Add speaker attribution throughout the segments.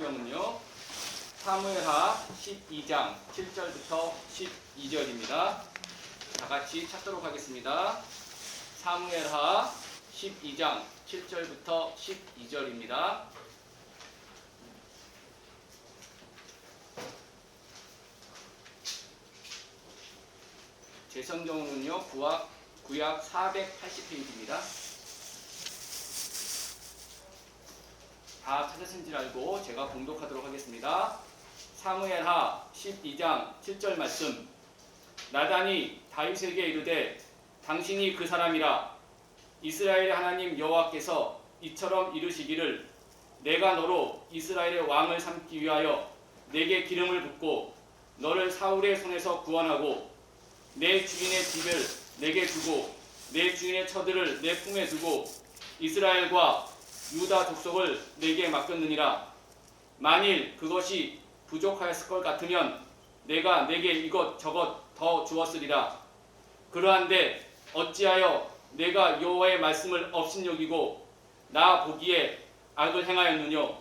Speaker 1: 성경은요. 사무엘하 12장 7절부터 12절입니다. 다 같이 찾도록 하겠습니다. 사무엘하 12장 7절부터 12절입니다. 제. 구약, 구약 480페이지입니다. 다 찾으신 줄 알고 제가 봉독하도록 하겠습니다. 사무엘하 12장 7절 말씀 나단이 다윗에게 이르되 당신이 그 사람이라 이스라엘의 하나님 여호와께서 이처럼 이르시기를 내가 너로 이스라엘의 왕을 삼기 위하여 내게 기름을 붓고 너를 사울의 손에서 구원하고 내 주인의 집을 내게 주고 내 주인의 처들을 내 품에 두고 이스라엘과 유다 족속을 내게 맡겼느니라. 만일 그것이 부족하였을 것 같으면 내가 내게 이것 저것 더 주었으리라. 그러한데 어찌하여 내가 여호와의 말씀을 업신여기고 나 보기에 악을 행하였느뇨?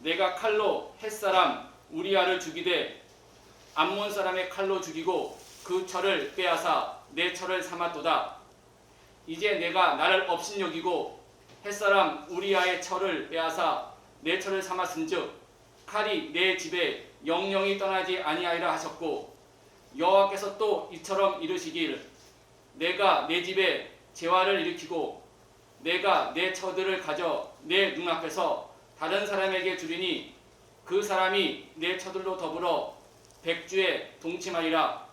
Speaker 1: 내가 칼로 햇사람 우리아를 죽이되 암몬 사람의 칼로 죽이고 그 철을 빼앗아 내 철을 삼았도다. 이제 내가 나를 업신여기고 햇사람 우리아의 철을 빼앗아 내 철을 삼았은즉 칼이 내 집에 영영이 떠나지 아니하리라 하셨고 여호와께서 또 이처럼 이르시길 내가 내 집에 재화를 일으키고 내가 내 처들을 가져 내 눈앞에서 다른 사람에게 주리니 그 사람이 내 처들로 더불어 백주에 동침하리라.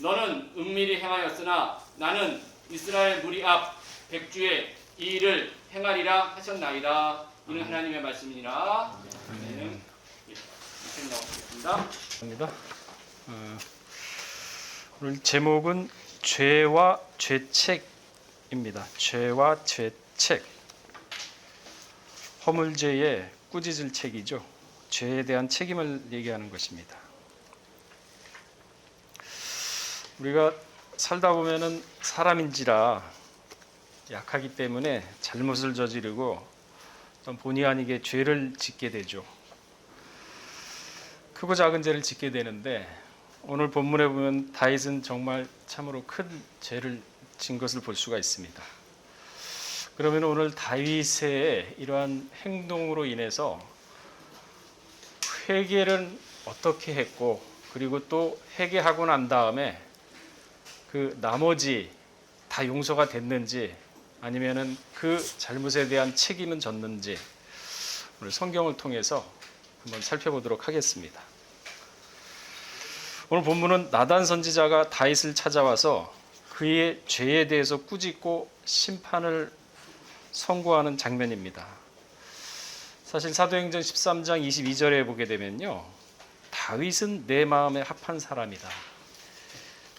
Speaker 1: 너는 은밀히 행하였으나 나는 이스라엘 무리 앞 백주에 이 일을 행하리라 하셨나이다 이는 하나님의 이렇게 나오겠습니다.
Speaker 2: 입니다. 어, 오늘 제목은 죄와 죄책입니다. 죄와 죄책. 허물죄의 꾸짖을 책이죠. 죄에 대한 책임을 얘기하는 것입니다. 우리가 살다 보면은 사람인지라 약하기 때문에 잘못을 저지르고 또 본의 아니게 죄를 짓게 되죠. 크고 작은 죄를 짓게 되는데 오늘 본문에 보면 다윗은 정말 참으로 큰 죄를 진 것을 볼 수가 있습니다. 그러면 오늘 다윗의 이러한 행동으로 인해서 회개를 어떻게 했고 그리고 또 회개하고 난 다음에 그 나머지 다 용서가 됐는지 아니면은 그 잘못에 대한 책임은 졌는지 오늘 성경을 통해서 한번 살펴보도록 하겠습니다. 오늘 본문은 나단 선지자가 다윗을 찾아와서 그의 죄에 대해서 꾸짖고 심판을 선고하는 장면입니다. 사실 사도행전 13장 22절에 보게 되면요. 다윗은 내 마음에 합한 사람이다.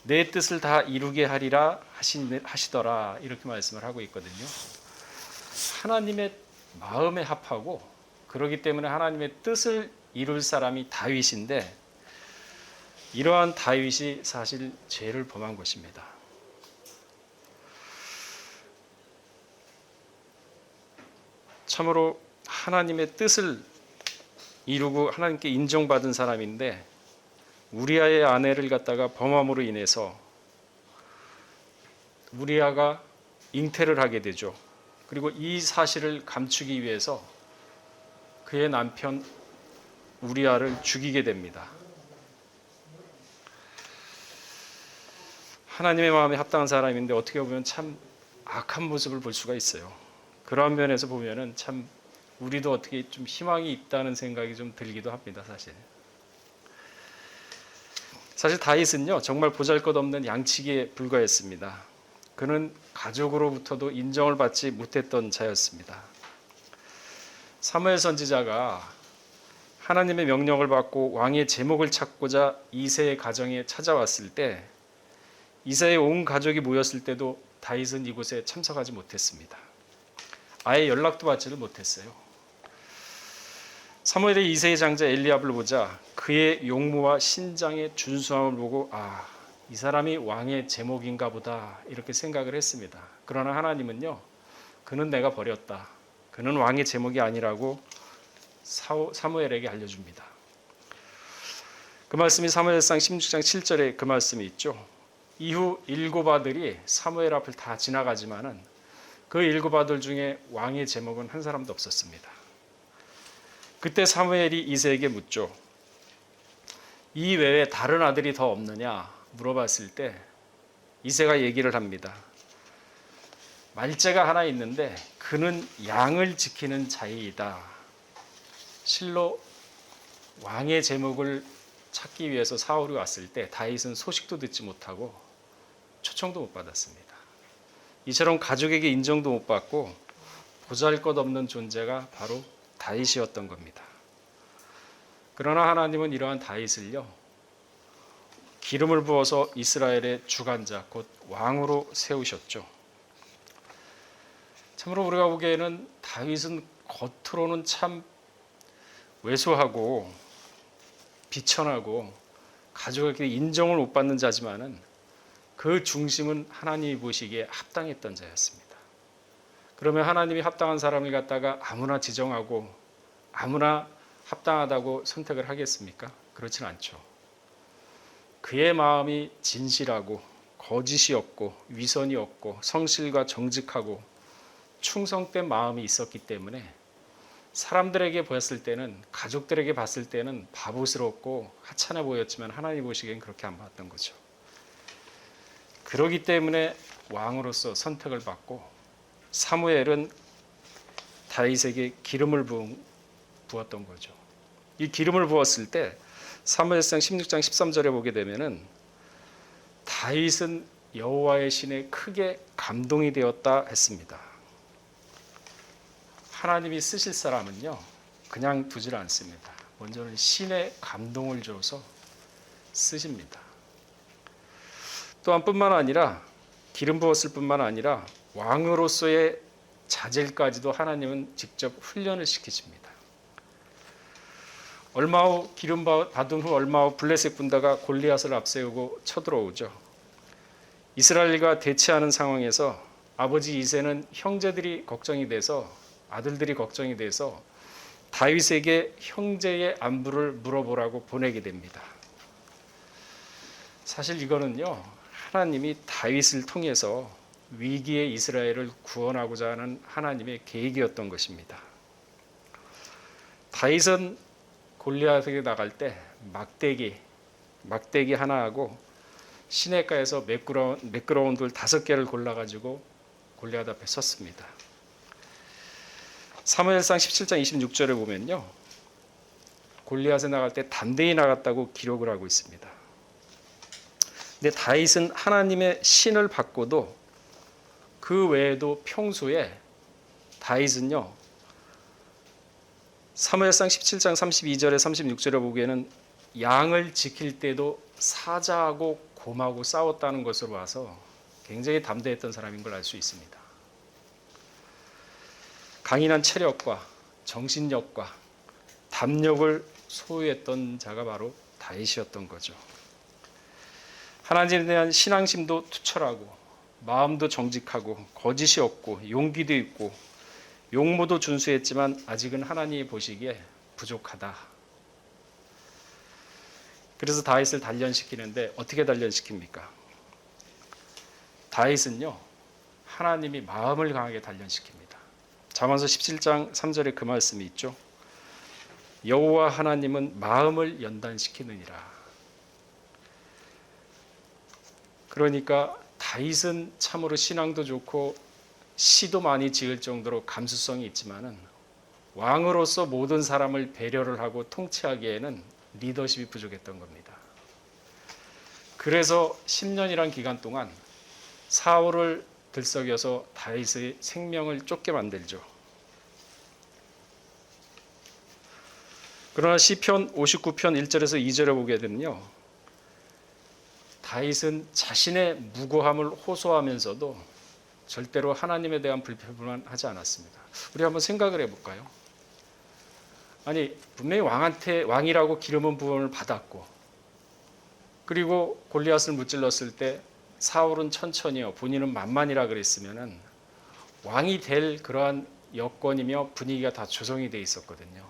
Speaker 2: 내 뜻을 다 이루게 하리라 하시더라. 이렇게 말씀을 하고 있거든요. 하나님의 마음에 합하고 그러기 때문에 하나님의 뜻을 이룰 사람이 다윗인데 이러한 다윗이 사실 죄를 범한 것입니다. 참으로 하나님의 뜻을 이루고 하나님께 인정받은 사람인데 우리아의 아내를 갖다가 범함으로 인해서 우리아가 잉태를 하게 되죠. 그리고 이 사실을 감추기 위해서 그의 남편 우리아를 죽이게 됩니다. 하나님의 마음에 합당한 사람인데 어떻게 보면 참 악한 모습을 볼 수가 있어요. 그런 면에서 보면은 참 우리도 어떻게 좀 희망이 있다는 생각이 좀 들기도 합니다, 사실. 사실 다윗은요 정말 보잘것없는 양치기에 불과했습니다. 그는 가족으로부터도 인정을 받지 못했던 자였습니다. 사무엘 선지자가 하나님의 명령을 받고 왕의 제목을 찾고자 이세의 가정에 찾아왔을 때 이세의 온 가족이 모였을 때도 다윗은 이곳에 참석하지 못했습니다. 아예 연락도 받지를 못했어요. 사무엘의 이세의 장자 엘리압을 보자 그의 용모와 신장의 준수함을 보고 아, 이 사람이 왕의 제목인가 보다 이렇게 생각을 했습니다. 그러나 하나님은요. 그는 내가 버렸다. 그는 왕의 제목이 아니라고 사무엘에게 알려줍니다. 그 말씀이 사무엘상 16장 7절에 그 말씀이 있죠. 이후 일곱 아들이 사무엘 앞을 다 지나가지만은 그 일곱 아들 중에 왕의 제목은 한 사람도 없었습니다. 그때 사무엘이 이세에게 묻죠. 이 외에 다른 아들이 더 없느냐 물어봤을 때 이세가 얘기를 합니다. 말제가 하나 있는데 그는 양을 지키는 자이다. 실로 왕의 제목을 찾기 위해서 사울이 왔을 때 다윗은 소식도 듣지 못하고 초청도 못 받았습니다. 이처럼 가족에게 인정도 못 받고 보잘것없는 존재가 바로 다윗이었던 겁니다. 그러나 하나님은 이러한 다윗을요 기름을 부어서 이스라엘의 주관자 곧 왕으로 세우셨죠. 참으로 우리가 보기에는 다윗은 겉으로는 참 왜소하고 비천하고 가족에게 인정을 못 받는 자지만은 그 중심은 하나님이 보시기에 합당했던 자였습니다. 그러면 하나님이 합당한 사람을 갖다가 아무나 지정하고 아무나 합당하다고 선택을 하겠습니까? 그렇진 않죠. 그의 마음이 진실하고 거짓이 없고 위선이 없고 성실과 정직하고 충성된 마음이 있었기 때문에 사람들에게 보였을 때는 가족들에게 봤을 때는 바보스럽고 하찮아 보였지만 하나님 보시기엔 그렇게 안 봤던 거죠. 그러기 때문에 왕으로서 선택을 받고 사무엘은 다윗에게 기름을 부었던 거죠. 이 기름을 부었을 때 사무엘상 16장 13절에 보게 되면은 다윗은 여호와의 신에 크게 감동이 되었다 했습니다. 하나님이 쓰실 사람은요 그냥 두질 않습니다. 먼저는 신의 감동을 줘서 쓰십니다. 또한 뿐만 아니라 기름 부었을 뿐만 아니라 왕으로서의 자질까지도 하나님은 직접 훈련을 시키십니다. 얼마 후 기름 받은 후 얼마 후 블레셋 군대가 골리앗을 앞세우고 쳐들어오죠. 이스라엘과 대치하는 상황에서 아버지 이세는 형제들이 걱정이 돼서 아들들이 걱정이 돼서 다윗에게 형제의 안부를 물어보라고 보내게 됩니다. 사실 이거는요 하나님이 다윗을 통해서 위기의 이스라엘을 구원하고자 하는 하나님의 계획이었던 것입니다. 다윗은 골리앗에게 나갈 때 막대기 막대기 하나하고 시내가에서 매끄러운 매끄러운 돌 다섯 개를 골라 가지고 골리앗 앞에 섰습니다. 사무엘상 17장 26절에 보면요. 골리앗에 나갈 때 담대히 나갔다고 기록을 하고 있습니다. 근데 다윗은 하나님의 신을 받고도 그 외에도 평소에 다윗은요. 사무엘상 17장 32절에 36절에 보기에는 양을 지킬 때도 사자하고 곰하고 싸웠다는 것으로 봐서 굉장히 담대했던 사람인 걸 알 수 있습니다. 강인한 체력과 정신력과 담력을 소유했던 자가 바로 다윗이었던 거죠. 하나님에 대한 신앙심도 투철하고 마음도 정직하고 거짓이 없고 용기도 있고 용모도 준수했지만 아직은 하나님이 보시기에 부족하다. 그래서 다윗을 단련시키는데 어떻게 단련시킵니까? 다윗은요 하나님이 마음을 강하게 단련시킵니다. 잠언서 17장 3절에 그 말씀이 있죠. 여호와 하나님은 마음을 연단시키느니라. 그러니까 다윗은 참으로 신앙도 좋고 시도 많이 지을 정도로 감수성이 있지만은 왕으로서 모든 사람을 배려를 하고 통치하기에는 리더십이 부족했던 겁니다. 그래서 10년이란 기간 동안 사울을 들썩여서 다윗의 생명을 쫓게 만들죠. 그러나 시편 59편 1절에서 2절에 보게 되면요. 다윗은 자신의 무고함을 호소하면서도 절대로 하나님에 대한 불평만 하지 않았습니다. 우리 한번 생각을 해 볼까요? 아니, 분명히 왕한테 왕이라고 기름은 부음을 받았고 그리고 골리앗을 무찔렀을 때 사울은 천천히요. 본인은 만만이라 그랬으면은 왕이 될 그러한 여건이며 분위기가 다 조성이 돼 있었거든요.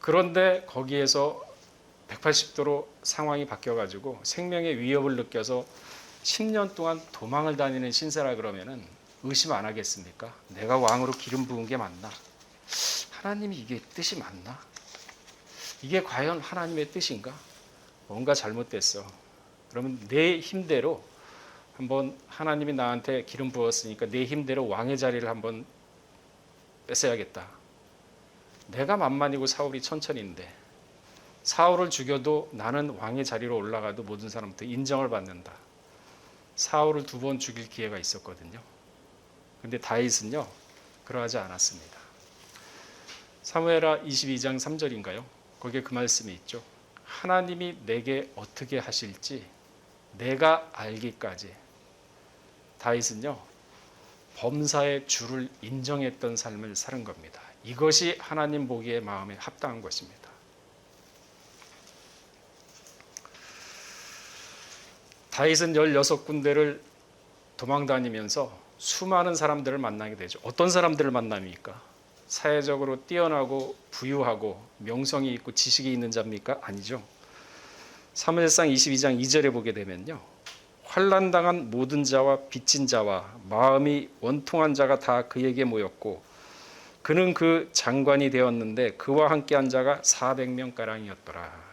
Speaker 2: 그런데 거기에서 180도로 상황이 바뀌어가지고 생명의 위협을 느껴서 10년 동안 도망을 다니는 신세라 그러면은 의심 안 하겠습니까? 내가 왕으로 기름 부은 게 맞나? 하나님이 이게 뜻이 맞나? 이게 과연 하나님의 뜻인가? 뭔가 잘못됐어. 그러면 내 힘대로 한번 하나님이 나한테 기름 부었으니까 내 힘대로 왕의 자리를 한번 뺏어야겠다. 내가 만만이고 사울이 천천인데 사울을 죽여도 나는 왕의 자리로 올라가도 모든 사람부터 인정을 받는다. 사울을 두 번 죽일 기회가 있었거든요. 근데 다윗은요 그러하지 않았습니다. 사무엘하 22장 3절인가요? 거기에 그 말씀이 있죠. 하나님이 내게 어떻게 하실지 내가 알기까지 다윗은요 범사의 주를 인정했던 삶을 사는 겁니다. 이것이 하나님 보기에 마음에 합당한 것입니다. 다윗은 16군데를 도망 다니면서 수많은 사람들을 만나게 되죠. 어떤 사람들을 만납니까? 사회적으로 뛰어나고 부유하고 명성이 있고 지식이 있는 자입니까? 아니죠. 사무엘상 22장 2절에 보게 되면요. 환난 당한 모든 자와 빚진 자와 마음이 원통한 자가 다 그에게 모였고 그는 그 장관이 되었는데 그와 함께 한 자가 400명 가량이었더라.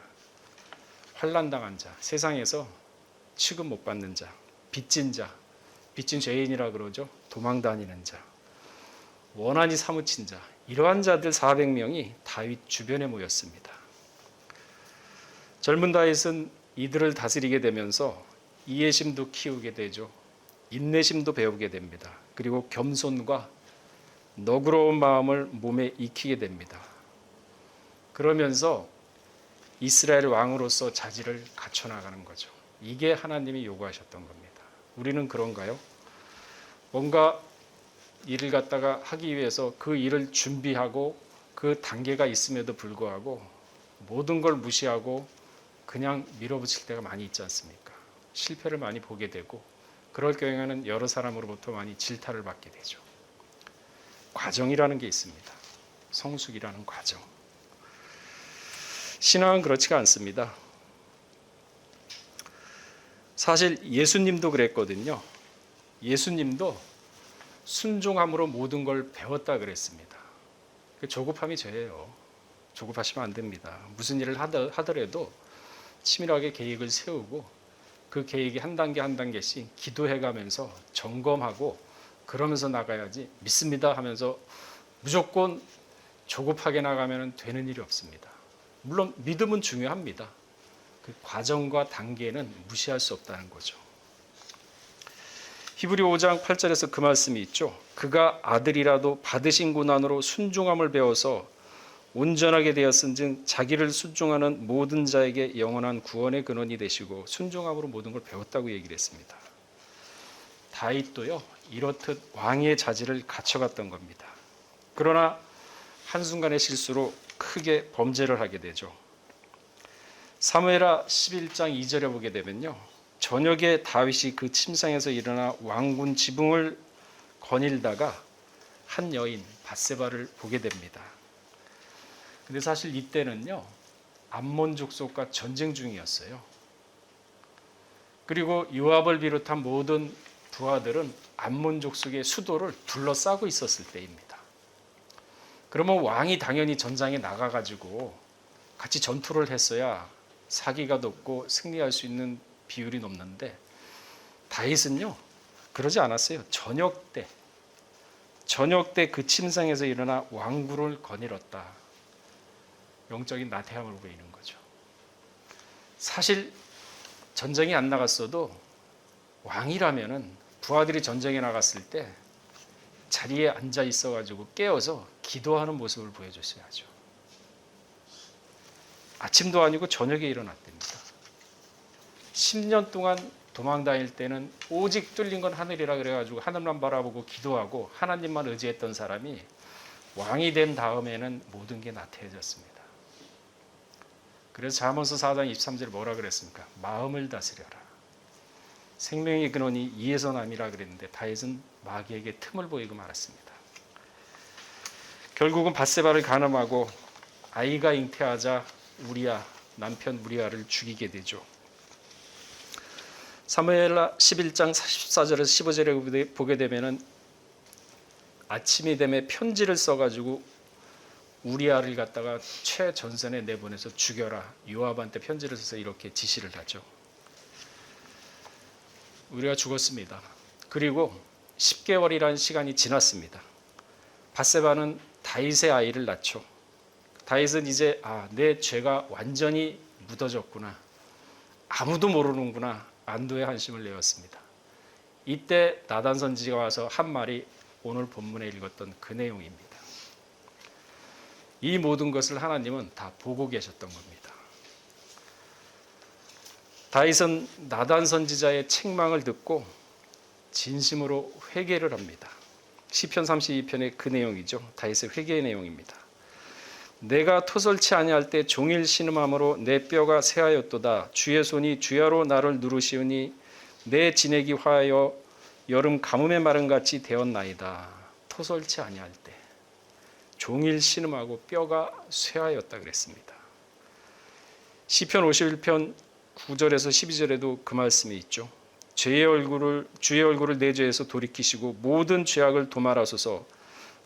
Speaker 2: 환난 당한 자, 세상에서 취급 못 받는 자, 빚진 자, 빚진 죄인이라 그러죠. 도망 다니는 자, 원한이 사무친 자, 이러한 자들 400명이 다윗 주변에 모였습니다. 젊은 다윗은 이들을 다스리게 되면서 이해심도 키우게 되죠. 인내심도 배우게 됩니다. 그리고 겸손과 너그러운 마음을 몸에 익히게 됩니다. 그러면서 이스라엘 왕으로서 자질을 갖춰 나가는 거죠. 이게 하나님이 요구하셨던 겁니다. 우리는 그런가요? 뭔가 일을 갖다가 하기 위해서 그 일을 준비하고 그 단계가 있음에도 불구하고 모든 걸 무시하고 그냥 밀어붙일 때가 많이 있지 않습니까? 실패를 많이 보게 되고 그럴 경우에는 여러 사람으로부터 많이 질타를 받게 되죠. 과정이라는 게 있습니다. 성숙이라는 과정. 신앙은 그렇지가 않습니다. 사실 예수님도 그랬거든요. 예수님도 순종함으로 모든 걸 배웠다 그랬습니다. 그 조급함이 죄예요. 조급하시면 안 됩니다. 무슨 일을 하더- 하더라도 치밀하게 계획을 세우고 그 계획이 한 단계 한 단계씩 기도해 가면서 점검하고 그러면서 나가야지 믿습니다 하면서 무조건 조급하게 나가면 되는 일이 없습니다. 물론 믿음은 중요합니다. 그 과정과 단계는 무시할 수 없다는 거죠. 히브리 5장 8절에서 그 말씀이 있죠. 그가 아들이라도 받으신 고난으로 순종함을 배워서 온전하게 되었은즉 자기를 순종하는 모든 자에게 영원한 구원의 근원이 되시고 순종함으로 모든 걸 배웠다고 얘기를 했습니다. 다윗도요 이렇듯 왕의 자질을 갖춰갔던 겁니다. 그러나 한순간의 실수로 크게 범죄를 하게 되죠. 사무엘하 11장 2절에 보게 되면요. 저녁에 다윗이 그 침상에서 일어나 왕군 지붕을 거닐다가 한 여인 바세바를 보게 됩니다. 근데 사실 이때는요. 암몬 족속과 전쟁 중이었어요. 그리고 요압을 비롯한 모든 부하들은 암몬 족속의 수도를 둘러싸고 있었을 때입니다. 그러면 왕이 당연히 전장에 나가 가지고 같이 전투를 했어야 사기가 높고 승리할 수 있는 비율이 높는데 다윗은요 그러지 않았어요. 저녁 때 저녁 때 그 침상에서 일어나 왕구를 거닐었다. 영적인 나태함을 보이는 거죠. 사실 전쟁이 안 나갔어도 왕이라면은 부하들이 전쟁에 나갔을 때 자리에 앉아 있어 가지고 깨어서 기도하는 모습을 보여줬어야죠. 아침도 아니고 저녁에 일어났답니다. 10년 동안 도망 다닐 때는 오직 뚫린 건 하늘이라 그래가지고 하늘만 바라보고 기도하고 하나님만 의지했던 사람이 왕이 된 다음에는 모든 게 나태해졌습니다. 그래서 잠언서 4장 23절 뭐라 그랬습니까? 마음을 다스려라. 생명의 근원이 이에서 남이라 그랬는데 다윗은 마귀에게 틈을 보이고 말았습니다. 결국은 바세바를 간음하고 아이가 잉태하자 우리야 남편 무리아를 죽이게 되죠. 사무엘라 11장 44절에서 15절에 보게 되면은 아침이 되면 편지를 써가지고 우리아를 갖다가 최전선에 내보내서 죽여라 요압한테 편지를 써서 이렇게 지시를 하죠. 우리가 죽었습니다. 그리고 10개월이라는 시간이 지났습니다. 바세바는 다윗의 아이를 낳죠. 다윗은 이제 아, 내 죄가 완전히 묻어졌구나. 아무도 모르는구나. 안도의 한심을 내었습니다. 이때 나단 선지가 와서 한 말이 오늘 본문에 읽었던 그 내용입니다. 이 모든 것을 하나님은 다 보고 계셨던 겁니다. 다윗은 나단 선지자의 책망을 듣고 진심으로 회개를 합니다. 시편 32편의 그 내용이죠. 다윗의 회개의 내용입니다. 내가 토설치 아니할 때 종일 신음함으로 내 뼈가 새하였도다. 주의 손이 주야로 나를 누르시오니 내 진액이 화하여 여름 가뭄의 마른 같이 되었나이다. 토설치 아니할 때 종일 신음하고 뼈가 쇠하였다 그랬습니다. 시편 51편 9절에서 12절에도 그 말씀이 있죠. 죄의 얼굴을 주의 얼굴을 내 죄에서 돌이키시고 모든 죄악을 도말하소서.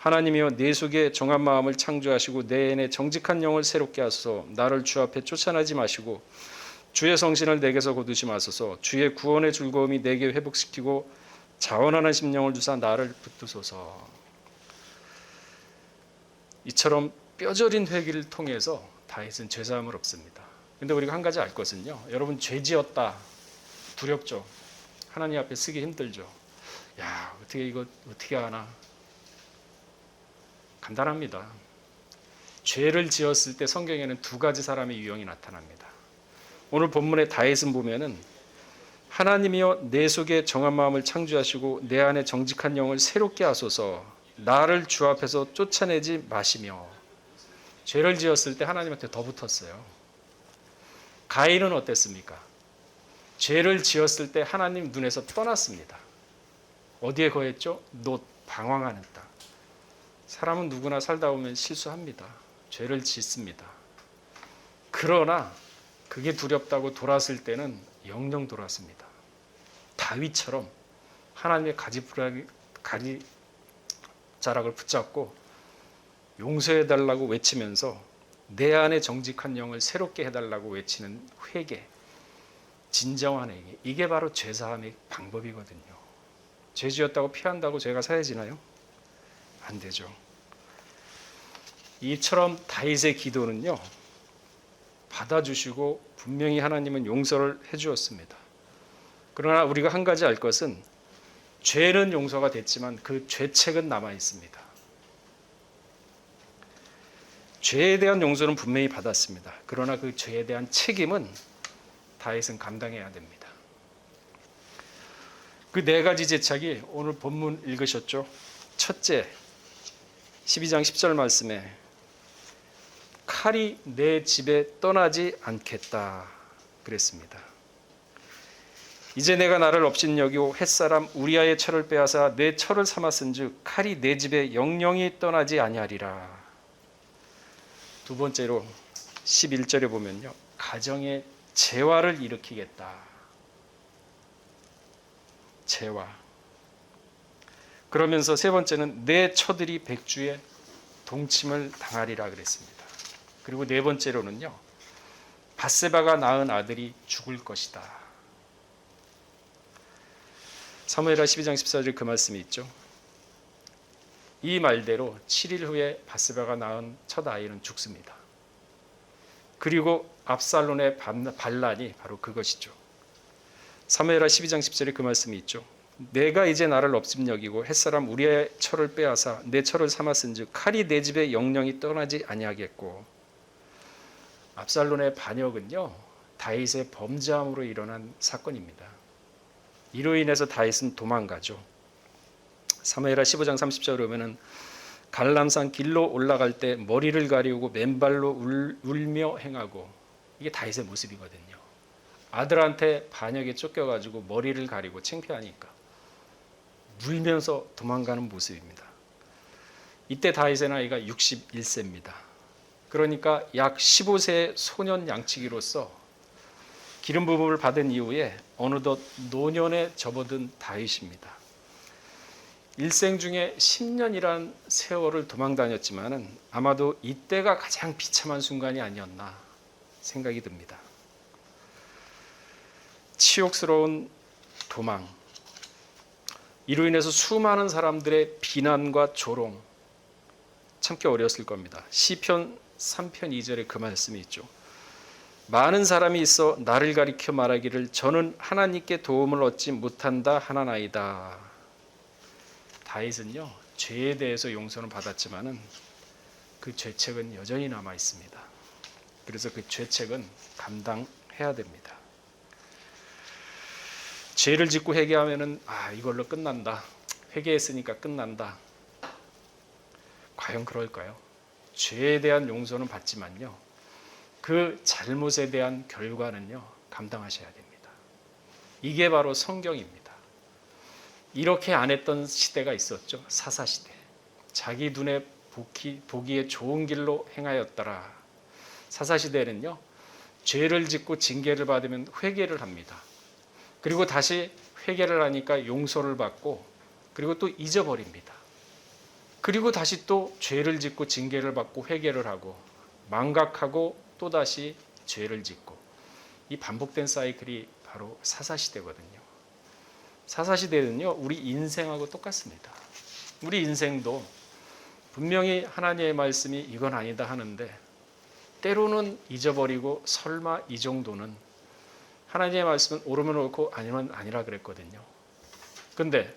Speaker 2: 하나님이여 내 속에 정한 마음을 창조하시고 내 안에 정직한 영을 새롭게 하소서. 나를 주 앞에 쫓아나지 마시고 주의 성신을 내게서 거두지 마소서. 주의 구원의 즐거움이 내게 회복시키고 자원하는 심령을 주사 나를 붙드소서. 이처럼 뼈저린 회개를 통해서 다윗은 죄사함을 얻습니다. 근데 우리가 한 가지 알 것은요. 여러분 죄 지었다. 두렵죠. 하나님 앞에 쓰기 힘들죠. 야, 어떻게 이거 어떻게 하나? 간단합니다. 죄를 지었을 때 성경에는 두 가지 사람의 유형이 나타납니다. 오늘 본문의 다윗은 보면은 하나님이여 내 속에 정한 마음을 창조하시고 내 안에 정직한 영을 새롭게 하소서 나를 주 앞에서 쫓아내지 마시며 죄를 지었을 때 하나님한테 더 붙었어요. 가인은 어땠습니까? 죄를 지었을 때 하나님 눈에서 떠났습니다. 어디에 거했죠? 놋 방황하는 땅. 사람은 누구나 살다 보면 실수합니다. 죄를 짓습니다. 그러나 그게 두렵다고 돌았을 때는 영영 돌았습니다. 다윗처럼 하나님의 가지부라기 가리 자락을 붙잡고 용서해 달라고 외치면서 내 안에 정직한 영을 새롭게 해 달라고 외치는 회개, 진정한 회개. 이게 바로 죄 사함의 방법이거든요. 죄 지었다고 피한다고 죄가 사해지나요? 안 되죠. 이처럼 다윗의 기도는요. 받아주시고 분명히 하나님은 용서를 해주었습니다. 그러나 우리가 한 가지 알 것은 죄는 용서가 됐지만 그 죄책은 남아 있습니다. 죄에 대한 용서는 분명히 받았습니다. 그러나 그 죄에 대한 책임은 다윗은 감당해야 됩니다. 그 네 가지 죄책이 오늘 본문 읽으셨죠? 첫째, 12장 10절 말씀에 칼이 내 집에 떠나지 않겠다 그랬습니다. 이제 내가 나를 업신 여기고 햇사람 우리아의 철을 빼앗아 내 철을 삼았은즉 칼이 내 집에 영영이 떠나지 아니하리라. 두 번째로 11절에 보면요. 가정의 재화를 일으키겠다. 재화. 그러면서 세 번째는 내 처들이 백주에 동침을 당하리라 그랬습니다. 그리고 네 번째로는요. 바세바가 낳은 아들이 죽을 것이다. 사무엘하 12장 14절 그 말씀이 있죠. 이 말대로 7일 후에 바스바가 낳은 첫 아이는 죽습니다. 그리고 압살론의 반란이 바로 그것이죠. 사무엘하 12장 10절에 그 말씀이 있죠. 내가 이제 나를 업심 여기고 햇사람 우리의 철을 빼앗아 내 철을 삼았은즉 칼이 내 집에 영영이 떠나지 아니하겠고 압살론의 반역은요 다윗의 범죄함으로 일어난 사건입니다. 이로 인해서 다윗은 도망가죠. 사무엘하 15장 30절에 보면은 갈람산 길로 올라갈 때 머리를 가리우고 맨발로 울, 울며 행하고 이게 다윗의 모습이거든요. 아들한테 반역에 쫓겨가지고 머리를 가리고 창피하니까 울면서 도망가는 모습입니다. 이때 다윗의 나이가 61세입니다. 그러니까 약 15세 소년 양치기로서 기름 부음을 받은 이후에 어느덧 노년에 접어든 다윗입니다. 일생 중에 10년이란 세월을 도망 다녔지만은 아마도 이때가 가장 비참한 순간이 아니었나 생각이 듭니다. 치욕스러운 도망, 이로 인해서 수많은 사람들의 비난과 조롱 참기 어려웠을 겁니다. 시편 3편 2절에 그 말씀이 있죠. 많은 사람이 있어 나를 가리켜 말하기를 저는 하나님께 도움을 얻지 못한다 하나나이다. 다윗은요 죄에 대해서 용서는 받았지만은 그 죄책은 여전히 남아 있습니다. 그래서 그 죄책은 감당해야 됩니다. 죄를 짓고 회개하면은 아 이걸로 끝난다. 회개했으니까 끝난다. 과연 그럴까요? 죄에 대한 용서는 받지만요. 그 잘못에 대한 결과는요. 감당하셔야 됩니다. 이게 바로 성경입니다. 이렇게 안 했던 시대가 있었죠. 사사 시대. 자기 눈에 보기, 보기에 좋은 길로 행하였더라. 사사 시대는요. 죄를 짓고 징계를 받으면 회개를 합니다. 그리고 다시 회개를 하니까 용서를 받고 그리고 또 잊어버립니다. 그리고 다시 또 죄를 짓고 징계를 받고 회개를 하고 망각하고 또 다시 죄를 짓고 이 반복된 사이클이 바로 사사 시대거든요. 사사 시대는요 우리 인생하고 똑같습니다. 우리 인생도 분명히 하나님의 말씀이 이건 아니다 하는데 때로는 잊어버리고 설마 이 정도는 하나님의 말씀은 옳으면 옳고 아니면 아니라 그랬거든요. 근데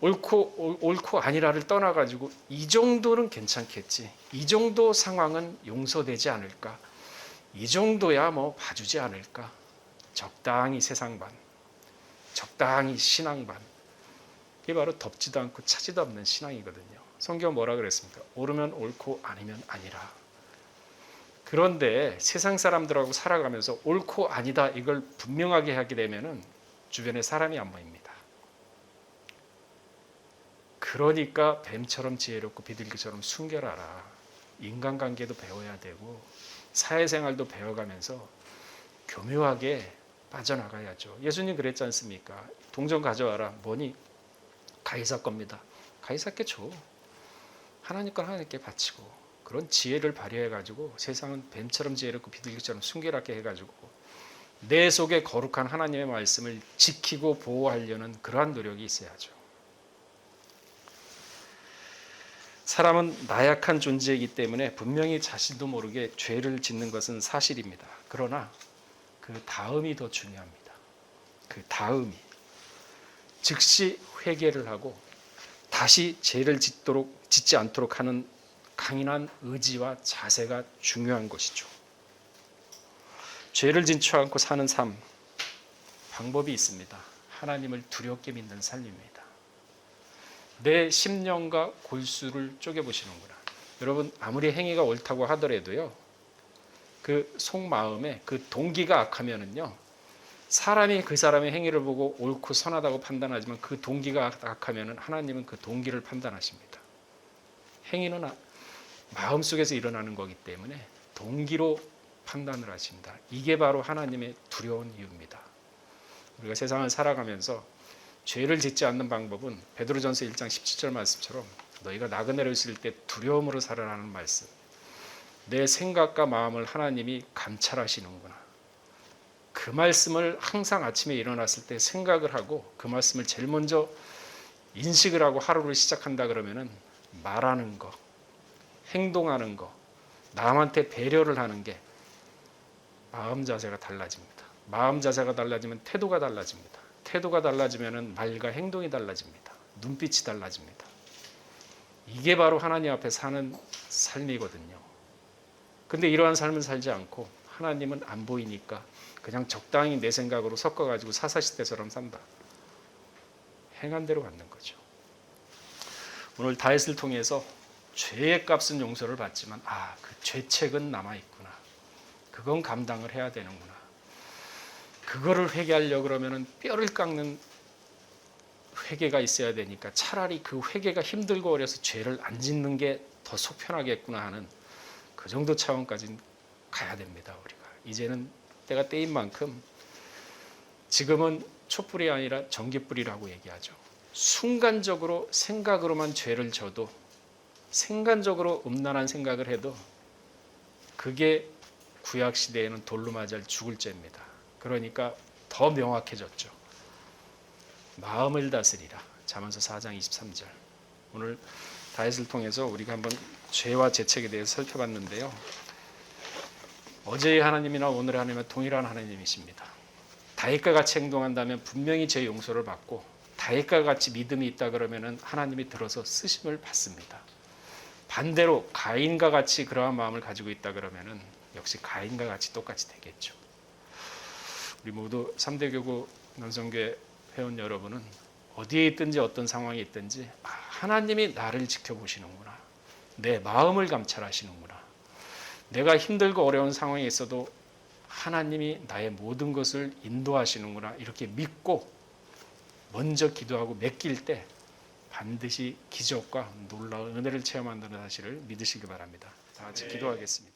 Speaker 2: 옳고 옳고 아니라를 떠나 가지고 이 정도는 괜찮겠지. 이 정도 상황은 용서되지 않을까? 이 정도야 뭐 봐주지 않을까? 적당히 세상 반, 적당히 신앙 반. 이게 바로 덮지도 않고 차지도 없는 신앙이거든요. 성경 뭐라 그랬습니까? 옳으면 옳고 아니면 아니라. 그런데 세상 사람들하고 살아가면서 옳고 아니다 이걸 분명하게 하게 되면은 주변에 사람이 안 보입니다. 그러니까 뱀처럼 지혜롭고 비둘기처럼 순결하라. 인간관계도 배워야 되고 사회생활도 배워가면서 교묘하게 빠져나가야죠. 예수님 그랬지 않습니까? 동전 가져와라. 뭐니? 가이사 겁니다. 가이사께 줘. 하나님 건 하나님께 바치고 그런 지혜를 발휘해 가지고 세상은 뱀처럼 지혜롭고 비둘기처럼 순결하게 해 가지고 내 속에 거룩한 하나님의 말씀을 지키고 보호하려는 그러한 노력이 있어야죠. 사람은 나약한 존재이기 때문에 분명히 자신도 모르게 죄를 짓는 것은 사실입니다. 그러나 그 다음이 더 중요합니다. 그 다음이 즉시 회개를 하고 다시 죄를 짓도록 짓지 않도록 하는 강인한 의지와 자세가 중요한 것이죠. 죄를 짓지 않고 사는 삶 방법이 있습니다. 하나님을 두렵게 믿는 삶입니다. 내 심령과 골수를 쪼개 보시는구나. 여러분 아무리 행위가 옳다고 하더라도요. 그 속마음에 그 동기가 악하면은요. 사람이 그 사람의 행위를 보고 옳고 선하다고 판단하지만 그 동기가 악하면은 하나님은 그 동기를 판단하십니다. 행위는 아- 마음속에서 일어나는 거기 때문에 동기로 판단을 하신다. 이게 바로 하나님의 두려운 이유입니다. 우리가 세상을 살아가면서 죄를 짓지 않는 방법은 베드로전서 1장 17절 말씀처럼 너희가 나그네로 있을 때 두려움으로 살아라는 말씀. 내 생각과 마음을 하나님이 감찰하시는구나. 그 말씀을 항상 아침에 일어났을 때 생각을 하고 그 말씀을 제일 먼저 인식을 하고 하루를 시작한다 그러면은 말하는 거, 행동하는 거, 남한테 배려를 하는 게 마음 자세가 달라집니다. 마음 자세가 달라지면 태도가 달라집니다. 태도가 달라지면은 말과 행동이 달라집니다. 눈빛이 달라집니다. 이게 바로 하나님 앞에 사는 삶이거든요. 근데 이러한 삶을 살지 않고 하나님은 안 보이니까 그냥 적당히 내 생각으로 섞어가지고 사사시대처럼 산다. 행한 대로 받는 거죠. 오늘 다윗을 통해서 죄의 값은 용서를 받지만 아, 그 죄책은 남아 있구나. 그건 감당을 해야 되는구나. 그거를 회개하려 그러면은 뼈를 깎는 회개가 있어야 되니까 차라리 그 회개가 힘들고 어려서 죄를 안 짓는 게 더 속편하겠구나 하는 그 정도 차원까지는 가야 됩니다. 우리가 이제는 때가 때인 만큼 지금은 촛불이 아니라 전기불이라고 얘기하죠. 순간적으로 생각으로만 죄를 져도 생간적으로 음란한 생각을 해도 그게 구약 시대에는 돌로 맞을 죽을 죄입니다. 그러니까 더 명확해졌죠. 마음을 다스리라. 잠언서 4장 23절. 오늘 다윗을 통해서 우리가 한번 죄와 죄책에 대해서 살펴봤는데요. 어제의 하나님이나 오늘의 하나님은 동일한 하나님이십니다. 다윗과 같이 행동한다면 분명히 죄 용서를 받고 다윗과 같이 믿음이 있다 그러면은 하나님이 들어서 쓰심을 받습니다. 반대로 가인과 같이 그러한 마음을 가지고 있다 그러면은 역시 가인과 같이 똑같이 되겠죠. 우리 모두 3대 교구 논성교회 회원 여러분은 어디에 있든지 어떤 상황에 있든지 아, 하나님이 나를 지켜보시는구나. 내 마음을 감찰하시는구나. 내가 힘들고 어려운 상황에 있어도 하나님이 나의 모든 것을 인도하시는구나. 이렇게 믿고 먼저 기도하고 맡길 때 반드시 기적과 놀라운 은혜를 체험한다는 사실을 믿으시기 바랍니다. 다 같이 기도하겠습니다.